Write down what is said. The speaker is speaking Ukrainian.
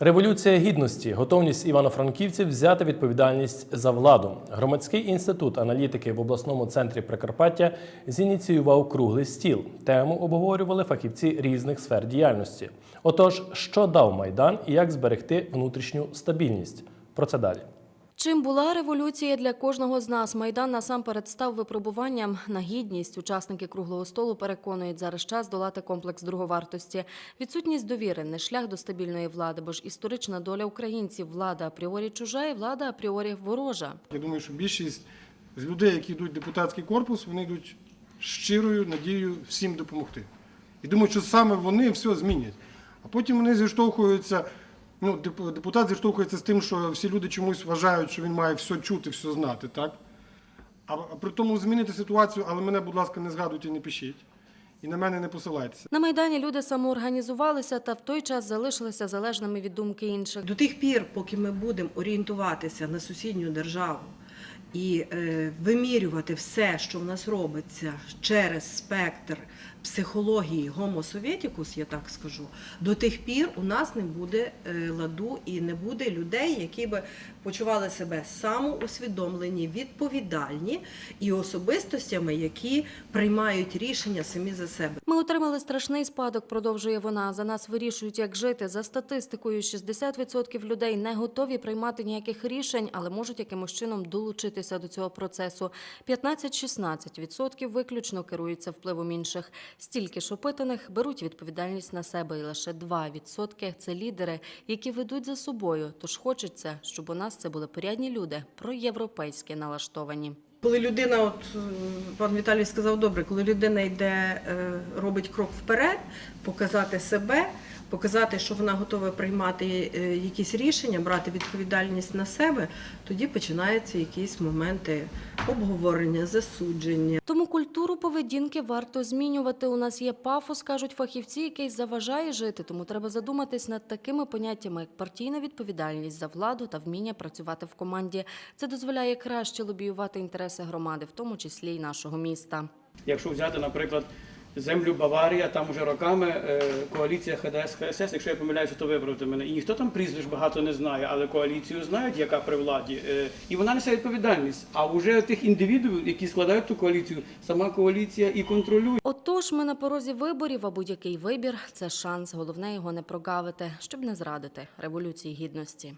Революція гідності, готовність івано-франківців взяти відповідальність за владу. Громадський інститут аналітики в обласному центрі Прикарпаття зініціював круглий стіл. Тему обговорювали фахівці різних сфер діяльності. Отож, що дав майдан і як зберегти внутрішню стабільність? Про це далі. Чим була революція для кожного з нас? Майдан насамперед став випробуванням на гідність. Учасники круглого столу переконують, зараз час долати комплекс друговартості. Відсутність довіри не шлях до стабільної влади, бо ж історична доля українців влада апріорі чужа і влада апріорі ворожа. Я думаю, що більшість з людей, які йдуть в депутатський корпус, вони йдуть щирою надією всім допомогти. І думаю, що саме вони все змінять. А потім вони зіштовхуються. Ну, деп- депутат зіштовхується з тим, що всі люди чомусь вважають, що він має все чути, все знати, так? А, а при тому змінити ситуацію, але мене, будь ласка, не згадуйте і не пишіть. І на мене не посилайтеся. На майдані люди самоорганізувалися та в той час залишилися залежними від думки інших. До тих пір, поки ми будемо орієнтуватися на сусідню державу і е, вимірювати все, що в нас робиться через спектр психології Sovieticus, я так скажу, до тих пір у нас не буде е, ладу і не буде людей, які би почували себе самоусвідомлені, відповідальні і особистостями, які приймають рішення самі за себе. Ми отримали страшний спадок, продовжує вона. За нас вирішують, як жити. За статистикою, 60% людей не готові приймати ніяких рішень, але можуть якимось чином долучитися до цього процесу. 15-16% виключно керуються впливом інших. Стільки ж опитаних беруть відповідальність на себе, і лише 2% – це лідери, які ведуть за собою. Тож хочеться, щоб у нас це були порядні люди, проєвропейськи налаштовані. Коли людина, от е, пан Віталій сказав добре, коли людина йде, е, робить крок вперед, показати себе, показати, що вона готова приймати е, якісь рішення, брати відповідальність на себе, тоді починаються якісь моменти обговорення, засудження. Тому культуру поведінки варто змінювати. У нас є пафос, кажуть фахівці, який заважає жити. Тому треба задуматись над такими поняттями, як партійна відповідальність за владу та вміння працювати в команді. Це дозволяє краще лобіювати інтереси громади, в тому числі й нашого міста. Якщо взяти, наприклад, землю Баварія, там уже роками е, коаліція ХДС ХСС, якщо я помиляюся, то виправте мене. І ніхто там прізвищ багато не знає, але коаліцію знають, яка при владі, е, і вона несе відповідальність. А вже тих індивідуїв, які складають ту коаліцію, сама коаліція і контролює. Отож, ми на порозі виборів, а будь-який вибір це шанс. Головне його не прогавити, щоб не зрадити революції гідності.